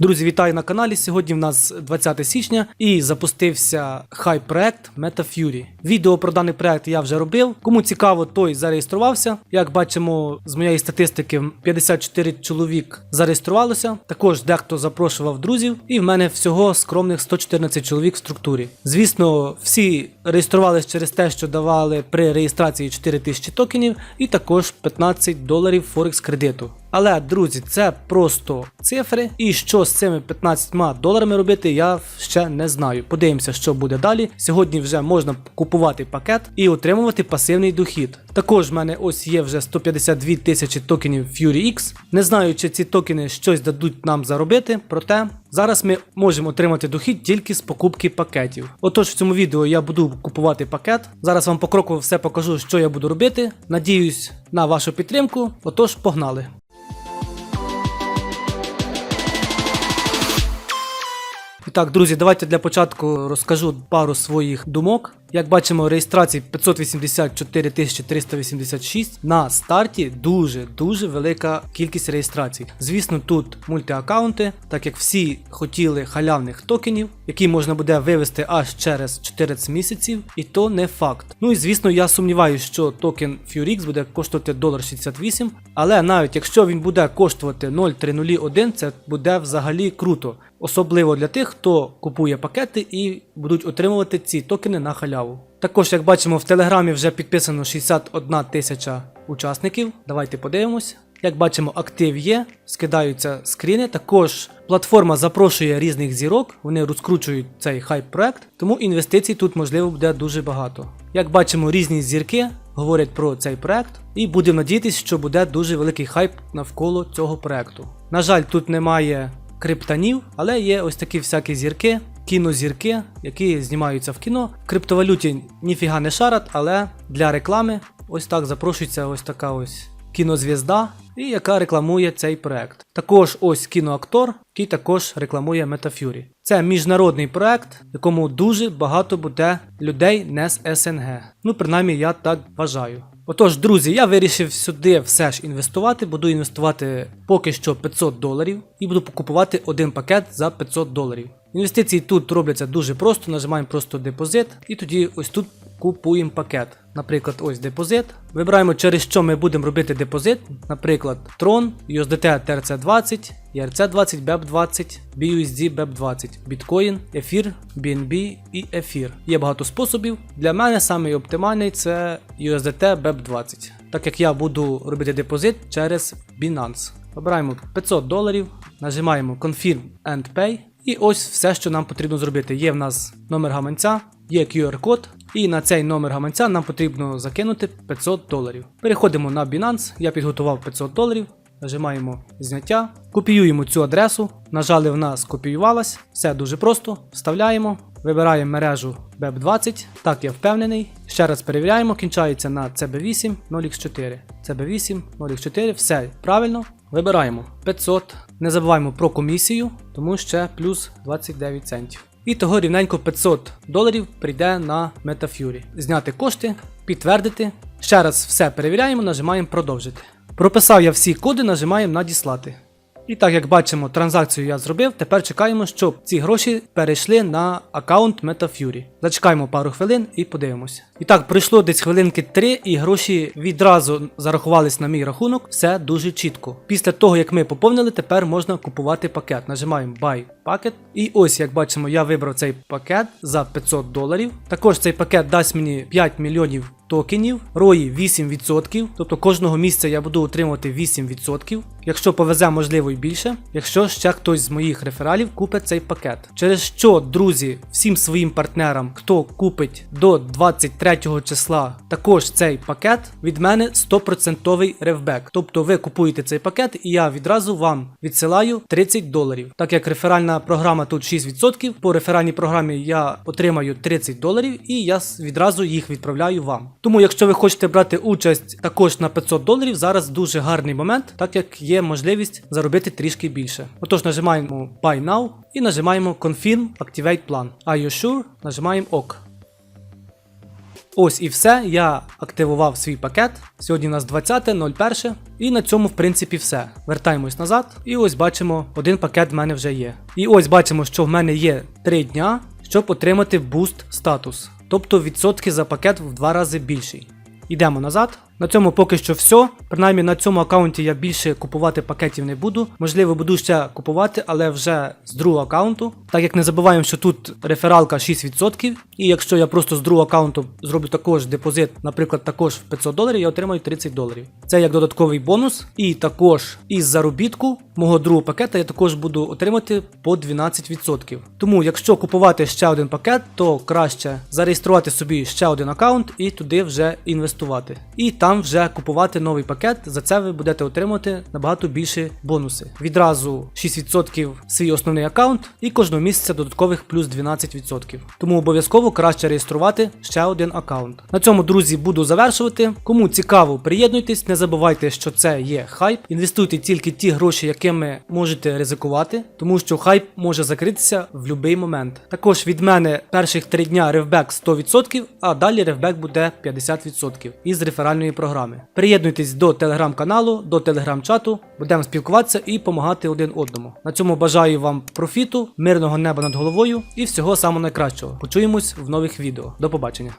Друзі, вітаю на каналі. Сьогодні в нас 20 січня і запустився хай проект MetaFury. Відео про даний проект я вже робив. Кому цікаво, той зареєструвався. Як бачимо, з моєї статистики 54 чоловік зареєструвалося. Також дехто запрошував друзів, і в мене всього скромних 114 чоловік в структурі. Звісно, всі реєструвалися через те, що давали при реєстрації 4000 токенів, і також 15 доларів Форекс кредиту. Але, друзі, це просто цифри, і що з цими 15 доларами робити, я ще не знаю. Подивимося, що буде далі. Сьогодні вже можна купувати пакет і отримувати пасивний дохід. Також в мене ось є вже 152 тисячі токенів Fury X. Не знаю, чи ці токени щось дадуть нам заробити, проте зараз ми можемо отримати дохід тільки з покупки пакетів. Отож, в цьому відео я буду купувати пакет. Зараз вам покроково все покажу, що я буду робити. Надіюсь на вашу підтримку. Отож, погнали. Так, друзі, давайте для початку розкажу пару своїх думок. Як бачимо, реєстрації 584 386 на старті дуже дуже велика кількість реєстрацій. Звісно, тут мультиаккаунти, так як всі хотіли халявних токенів, які можна буде вивести аж через 14 місяців, і то не факт. Ну і звісно, я сумніваюся, що токен FureX буде коштувати 1,68$, але навіть якщо він буде коштувати 0,301, це буде взагалі круто. Особливо для тих, хто купує пакети і будуть отримувати ці токени на халяву. Також, як бачимо, в Телеграмі вже підписано 61 тисяча учасників. Давайте подивимось. Як бачимо, актив є, скидаються скріни. Також платформа запрошує різних зірок, вони розкручують цей хайп проект, тому інвестицій тут можливо буде дуже багато. Як бачимо, різні зірки говорять про цей проект, і будемо надіятися, що буде дуже великий хайп навколо цього проекту. На жаль, тут немає криптанів, але є ось такі всякі зірки, кінозірки, які знімаються в кіно. В криптовалюті ніфіга не шарат, але для реклами ось так запрошується ось така ось кінозвізда, і яка рекламує цей проект. Також ось кіноактор, який також рекламує MetaFury. Це міжнародний проект, якому дуже багато буде людей не з СНГ. Ну, принаймні, я так вважаю. Отож, друзі, я вирішив сюди все ж інвестувати. Буду інвестувати поки що 500 доларів і буду купувати один пакет за 500 доларів. Інвестиції тут робляться дуже просто, нажимаємо просто депозит і тоді ось тут купуємо пакет. Наприклад, ось депозит. Вибираємо, через що ми будемо робити депозит. Наприклад, Tron, USDT TRC20, ERC20, BEP20, BUSD BEP20, Bitcoin, Ефір, BNB і Ефір. Є багато способів. Для мене самий оптимальний це USDT BEP20, так як я буду робити депозит через Binance. Обираємо 500 доларів, нажимаємо Confirm and Pay. І ось все, що нам потрібно зробити. Є в нас номер гаманця, є QR-код, і на цей номер гаманця нам потрібно закинути 500 доларів. Переходимо на Binance, я підготував 500 доларів, нажимаємо зняття, копіюємо цю адресу, нажали в нас копіювалась, все дуже просто, вставляємо, вибираємо мережу BEP20, так я впевнений. Ще раз перевіряємо, кінчається на CB8 0x4. CB8 0x4, все правильно. Вибираємо 500. Не забуваємо про комісію, тому ще плюс 29 центів. І того рівненько 500 доларів прийде на MetaFury. Зняти кошти, підтвердити. Ще раз все перевіряємо, нажимаємо продовжити. Прописав я всі коди, нажимаємо надіслати. І так як бачимо, транзакцію я зробив, тепер чекаємо, щоб ці гроші перейшли на аккаунт MetaFury. Зачекаємо пару хвилин і подивимося. І так, пройшло десь хвилинки 3, і гроші відразу зарахувались на мій рахунок. Все дуже чітко. Після того, як ми поповнили, тепер можна купувати пакет. Нажимаємо Buy Packet. І ось, як бачимо, я вибрав цей пакет за 500 доларів. Також цей пакет дасть мені 5 мільйонів токенів, рої 8%, тобто кожного місяця я буду отримувати 8%. Якщо повезе, можливо, і більше. Якщо ще хтось з моїх рефералів купить цей пакет. Через що, друзі, всім своїм партнерам, хто купить до 23 числа також цей пакет, від мене 100% ревбек. Тобто ви купуєте цей пакет, і я відразу вам відсилаю 30 доларів. Так як реферальна програма тут 6%, по реферальній програмі я отримаю 30 доларів і я відразу їх відправляю вам. Тому, якщо ви хочете брати участь також на 500 доларів, зараз дуже гарний момент, так як є можливість заробити трішки більше. Отож, нажимаємо Buy Now і нажимаємо Confirm Activate Plan. Are you sure? Нажимаємо ОК. Ось і все. Я активував свій пакет. Сьогодні у нас 20.01. І на цьому, в принципі, все. Вертаємось назад. І ось бачимо, один пакет в мене вже є. І ось бачимо, що в мене є 3 дня, щоб отримати буст статус. Тобто відсотки за пакет в два рази більший. Йдемо назад. На цьому поки що все. Принаймні на цьому аккаунті я більше купувати пакетів не буду. Можливо, буду ще купувати, але вже з другого аккаунту. Так як не забуваємо, що тут рефералка 6%. І якщо я просто з другого аккаунту зроблю також депозит, наприклад, також в 500 доларів, я отримаю 30 доларів. Це як додатковий бонус. І також із заробітку мого другого пакета я також буду отримати по 12%. Тому, якщо купувати ще один пакет, то краще зареєструвати собі ще один аккаунт і туди вже інвестувати. І там вже купувати новий пакет. За це ви будете отримати набагато більше бонуси. Відразу 6% свій основний аккаунт і кожного місяця додаткових плюс 12%. Тому обов'язково краще реєструвати ще один аккаунт. На цьому, друзі, буду завершувати. Кому цікаво, приєднуйтесь, не забувайте, що це є хайп. Інвестуйте тільки ті гроші, якими можете ризикувати, тому що хайп може закритися в будь-який момент. Також від мене перших 3 дня ревбек 100%, а далі ревбек буде 50% із реферальної програми. Приєднуйтесь до телеграм-каналу, до телеграм-чату, будемо спілкуватися і допомагати один одному. На цьому бажаю вам профіту, мирного неба над головою і всього самого найкращого. Почуємось в нових відео. До побачення.